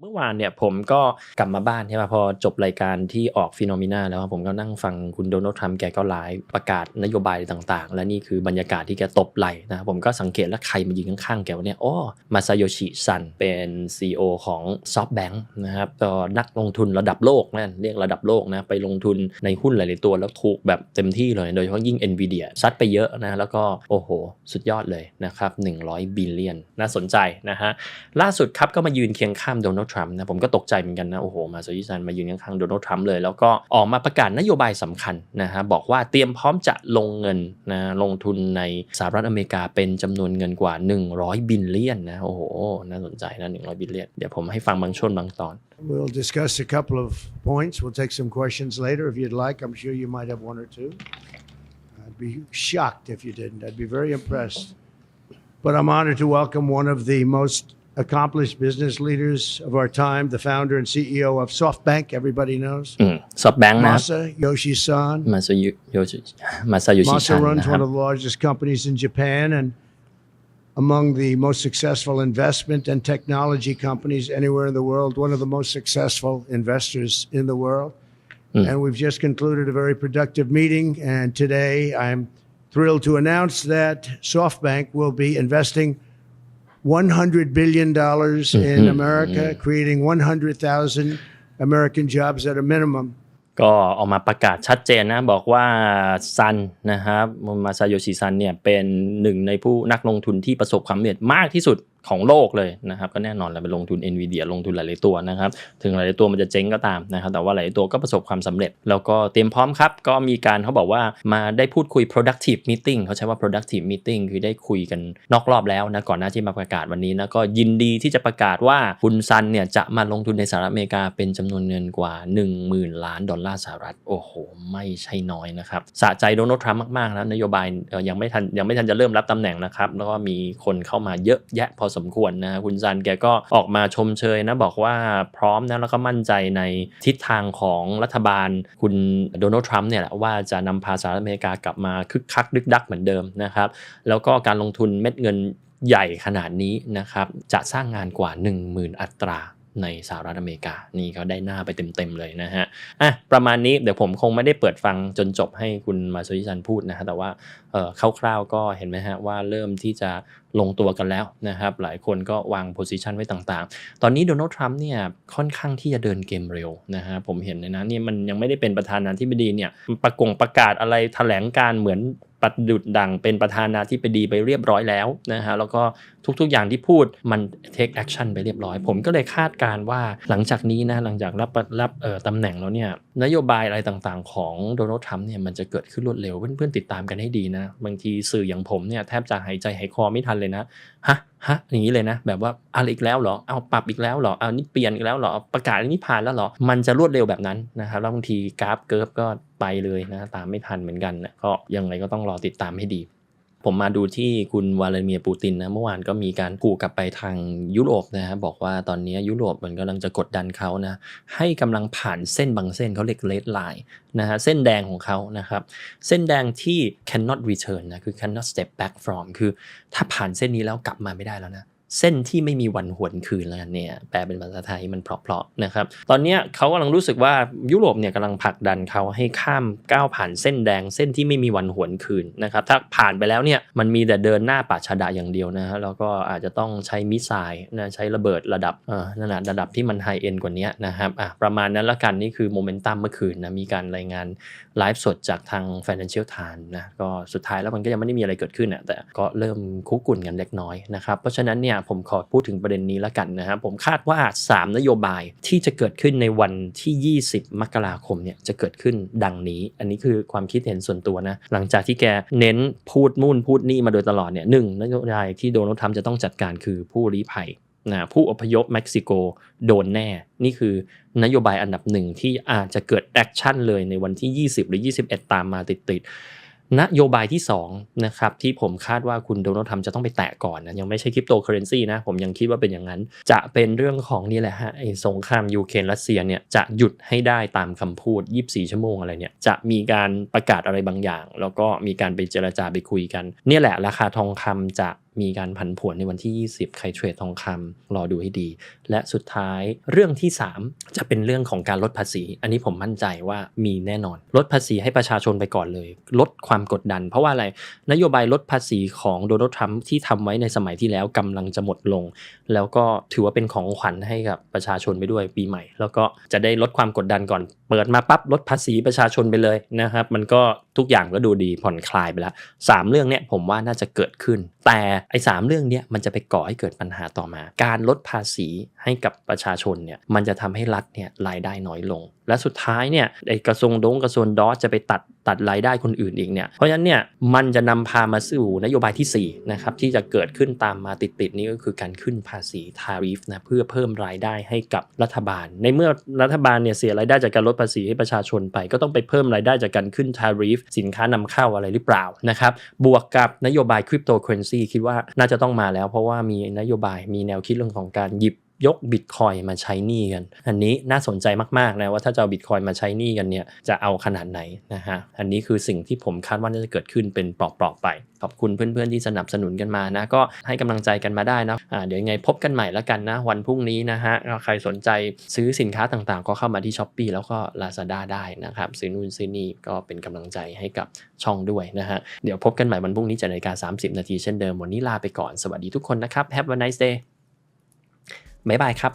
เมื่อวานเนี่ยผมก็กลับมาบ้านใช่ป่ะพอจบรายการที่ออกฟิโนมิน่าแล้วผมก็นั่งฟังคุณโดนัลด์ทรัมป์แกก็ไลฟ์ประกาศนโยบายต่างๆ และนี่คือบรรยากาศที่แกตบไหลนะผมก็สังเกตแล้วใครมายืนข้างๆแกวะเนี่ยโอ้มาซาโยชิซันเป็น CEO ของ SoftBank นะครับก็นักลงทุนระดับโลกนั่นเรียกระดับโลกนะไปลงทุนในหุ้นหลายๆตัวแล้วถูกแบบเต็มที่เลย โดยเฉพาะยิ่ง NVIDIA ซัดไปเยอะนะแล้วก็โอ้โห สุดยอดเลยนะครับ100บิลเลียนน่าสนใจนะฮะล่าสุดครับก็มายืนเคียงข้ามโดนัลด์ทรัมป์นะผมก็ตกใจเหมือนกันนะ โอ้โห มาโซยิซันมายืนข้างๆโดนัลด์ทรัมป์เลย แล้วก็ออกมาประกาศนโยบายสำคัญนะฮะบอกว่าเตรียมพร้อมจะลงเงินนะลงทุนในสหรัฐอเมริกาเป็นจำนวนเงินกว่า 100 บิลเลียนนะโอ้โหน่าสนใจนะ100 บิลเลียนเดี๋ยวผมให้ฟังบางช่วงบางตอน We'll discuss a couple of points. We'll take some questions later if you'd like. I'm sure you might have one or two. I'd be shocked if you didn't. I'd be very impressed. But I'm honored to welcome one of the most accomplished business leaders of our time, the founder and CEO of SoftBank, everybody knows. อืมซอฟแบงค์นะ Masa Yoshi-san. มาซายุโยชิมาซาโยชิซั Masa น runs นะครับ one of the largest companies in Japan and among the most successful investment and technology companies anywhere in the world, one of the most successful investors in the world. And we've just concluded a very productive meeting. And today I'm thrilled to announce that SoftBank will be investing $100 billion in America, creating 100,000 American jobs at a minimum. ก็ออกมาประกาศชัดเจนนะ บอกว่าซันนะครับมาซาโยชิซันเนี่ยเป็นหนึ่งในผู้นักลงทุนที่ประสบความสำเร็จมากที่สุด ของโลกเลยนะครับก็แน่นอนแหละไปลงทุน NVIDIA ลงทุนหลาย ๆ ตัวนะครับ ถึงหลาย ๆ ตัวมันจะเจ๊งก็ตามนะครับ แต่ว่าหลาย ๆ ตัวก็ประสบความสำเร็จ แล้วก็เตรียมพร้อมครับ ก็มีการเขาบอกว่ามาได้พูดคุย productive meeting เขาใช้ว่า productive meeting คือได้คุยกันนอกรอบแล้วนะก่อนหน้าที่มาประกาศวันนี้นะก็ยินดีที่จะประกาศว่าคุณซันเนี่ยจะมาลงทุนในสหรัฐอเมริกาเป็นจำนวนเงินกว่า 10,000 ล้านดอลลาร์สหรัฐโอ้โห ไม่ใช่น้อยนะครับสะใจโดนัลด์ทรัมป์มาก ๆ นะนโยบายยังไม่ทันยังไม่ทันจะเริ่มรับตำแหน่งนะครับแล้วก็มีคนเข้ามาเยอะแยะพอสมควรนะคุณซันแกก็ออกมาชมเชยนะบอกว่าพร้อมนะแล้วก็มั่นใจในทิศทางของรัฐบาลคุณโดนัลด์ทรัมป์เนี่ยแหละว่าจะนำพาสหรัฐอเมริกากลับมาคึกคักดึกดักเหมือนเดิมนะครับแล้วก็การลงทุนเม็ดเงินใหญ่ขนาดนี้นะครับจะสร้างงานกว่า 10,000 อัตรา ในสหรัฐอเมริกา นี่ก็ได้หน้าไปเต็มๆเลยนะฮะอะประมาณนี้เดี๋ยวผมคงไม่ได้เปิดฟังจนจบให้คุณมาโซยิซันพูดนะฮะแต่ว่าเอ่อคร่าวๆก็เห็นไหมฮะว่าเริ่มที่จะลงตัวกันแล้วนะครับ หลายคนก็วางโพซิชันไว้ต่างๆ ตอนนี้โดนัลด์ทรัมป์เนี่ยค่อนข้างที่จะเดินเกมเร็วนะฮะผมเห็นเลยนะนี่มันยังไม่ได้เป็นประธานาธิบดีเนี่ยประกงประกาศอะไรแถลงการเหมือน ประดุดดังเป็นประธานาธิบดีไปเรียบร้อยแล้วนะฮะแล้วก็ทุกๆอย่างที่พูดมัน take action ไปเรียบร้อย ผมก็เลยคาดการ์ว่าหลังจากนี้นะหลังจากรับรับเอ่อตำแหน่งแล้วเนี่ยนโยบายอะไรต่างๆ ของโดนัลด์ทรัมป์เนี่ยมันจะเกิดขึ้นรวดเร็วเพื่อนๆติดตามกันให้ดีนะ บางทีสื่ออย่างผมเนี่ยแทบจะหายใจหายคอไม่ทันเลยนะฮะ ฮะอย่างนี้เลยนะ แบบว่าอะไรอีกแล้วเหรอเอาปรับอีกแล้วเหรอเอานี่เปลี่ยนอีกแล้วเหรอประกาศอันนี้ผ่านแล้วเหรอมันจะรวดเร็วแบบนั้นนะครับแล้วบางทีกราฟเกิร์ฟก็ไปเลยนะตามไม่ทันเหมือนกันนะก็ยังไงก็ต้องรอติดตามให้ดี ผมมาดูที่คุณวลาดิเมียร์ปูตินนะเมื่อวานก็มีการขู่กลับไปทางยุโรปนะฮะบอกว่าตอนนี้ยุโรปมันกำลังจะกดดันเขานะให้กำลังผ่านเส้นบางเส้นเขาเรียกเลดไลน์นะฮะเส้นแดงของเขานะครับเส้นแดงที่ cannot return นะคือ cannot step back from คือถ้าผ่านเส้นนี้แล้วกลับมาไม่ได้แล้วนะ เส้นที่ไม่มีวันหวนคืนแล้วกันเนี่ยแปลเป็นภาษาไทยมันเพราะๆนะครับ ตอนนี้เขากำลังรู้สึกว่ายุโรปเนี่ยกำลังผลักดันเขาให้ข้ามก้าวผ่านเส้นแดงเส้นที่ไม่มีวันหวนคืนนะครับ ถ้าผ่านไปแล้วเนี่ยมันมีแต่เดินหน้าป่าชาดะอย่างเดียวนะฮะแล้วก็อาจจะต้องใช้มิสไซล์นะใช้ระเบิดระดับอ่อนั่นนะระดับที่มันไฮเอ็นกว่านี้นะครับอะประมาณนั้นละกันนี่คือโมเมนตัมเมื่อคืนนะมีการรายงานไลฟ์สดจากทาง Financial Times นะก็สุดท้ายแล้วมันก็ยังไม่ได้มีอะไรเกิดขึ้นอะแต่ก็เริ่มคุกกุ่นกันเล็กน้อยนะครับเพราะฉะนั้นเนี่ยผมขอพูดถึงประเด็นนี้ละกันนะครับผมคาดว่า 3 นโยบายที่จะเกิดขึ้นในวันที่ 20 มกราคมเนี่ยจะเกิดขึ้นดังนี้ อันนี้คือความคิดเห็นส่วนตัวนะหลังจากที่แกเน้นพูดนู่นพูดนี่มาโดยตลอดเนี่ยหนึ่งนโยบายที่โดนัลด์ทรัมป์จะต้องจัดการคือผู้ลี้ภัยนะผู้อพยพเม็กซิโกโดนแน่ นี่คือนโยบายอันดับหนึ่งที่อาจจะเกิดแอคชั่นเลยในวันที่ 20 หรือ 21 ตามมาติดๆ นโยบายที่2นะครับที่ผมคาดว่าคุณโดนัลด์ทรัมป์จะต้องไปแตะก่อนนะยังไม่ใช่คริปโตเคอเรนซีนะผมยังคิดว่าเป็นอย่างนั้น จะเป็นเรื่องของนี่แหละฮะไอ้สงครามยูเครนรัสเซียเนี่ยจะหยุดให้ได้ตามคำพูด 24 ชั่วโมงอะไรเนี่ยจะมีการประกาศอะไรบางอย่าง แล้วก็มีการไปเจรจาไปคุยกัน เนี่ยแหละราคาทองคำจะ มีการผันผวนในวันที่ 20 ใครเทรดทองคำรอดูให้ดี และสุดท้ายเรื่องที่ 3 จะเป็นเรื่องของการลดภาษี อันนี้ผมมั่นใจว่ามีแน่นอน ลดภาษีให้ประชาชนไปก่อนเลย ลดความกดดัน เพราะว่าอะไรนโยบายลดภาษีของโดนัลด์ทรัมป์ที่ทำไว้ในสมัยที่แล้วกำลังจะหมดลง แล้วก็ถือว่าเป็นของขวัญให้กับประชาชนไปด้วยปีใหม่ แล้วก็จะได้ลดความกดดันก่อนเปิดมาปั๊บลดภาษีประชาชนไปเลยนะครับ มันก็ทุกอย่างก็ดูดีผ่อนคลายไปแล้วสามเรื่องเนี้ยผมว่าน่าจะเกิดขึ้น แต่ไอ้สามเรื่องเนี้ยมันจะไปก่อให้เกิดปัญหาต่อมา การลดภาษีให้กับประชาชนเนี่ยมันจะทำให้รัฐเนี่ยรายได้น้อยลง และสุดท้ายเนี่ยไอ้กระทรวงดงกระทรวงดอสจะไปตัดตัดรายได้คนอื่นอีกเนี่ยเพราะฉะนั้นเนี่ยมันจะนำพามาสู่นโยบายที่4นะครับที่จะเกิดขึ้นตามมาติดๆนี้ก็คือการขึ้นภาษีทาริฟนะเพื่อเพิ่มรายได้ให้กับรัฐบาล ในเมื่อรัฐบาลเนี่ยเสียรายได้จากการลดภาษีให้ประชาชนไป ก็ต้องไปเพิ่มรายได้จากการขึ้นทาริฟสินค้านำเข้าอะไรหรือเปล่านะครับบวกกับนโยบายคริปโตเคอเรนซีคิดว่าน่าจะต้องมาแล้ว เพราะว่ามีนโยบายมีแนวคิดเรื่องของการหยิบ ยกบิตคอยมาใช้หนี้กัน อันนี้น่าสนใจมากๆนะว่าถ้าจะเอาบิตคอยมาใช้หนี้กันเนี่ยจะเอาขนาดไหนนะฮะ อันนี้คือสิ่งที่ผมคาดว่าน่าจะเกิดขึ้นเป็นปลอกๆไป ขอบคุณเพื่อนๆที่สนับสนุนกันมานะ ก็ให้กำลังใจกันมาได้นะอ่าเดี๋ยวยังไงพบกันใหม่แล้วกันนะ วันพรุ่งนี้นะฮะ ใครสนใจซื้อสินค้าต่างๆ ก็เข้ามาที่ s h อ p e e แล้วก็ Lazada ได้นะครับ ซื้อนู่นซื้อนี่ก็เป็นกำลังใจให้กับช่องด้วยนะฮะ เดี๋ยวพบกันใหม่วันพรุ่งนี้7นาฬิกา30 นาทีเช่นเดิม วันนี้ลาไปก่อน สวัสดีทุกคนนะครับ Have a nice day บ๊ายบายครับ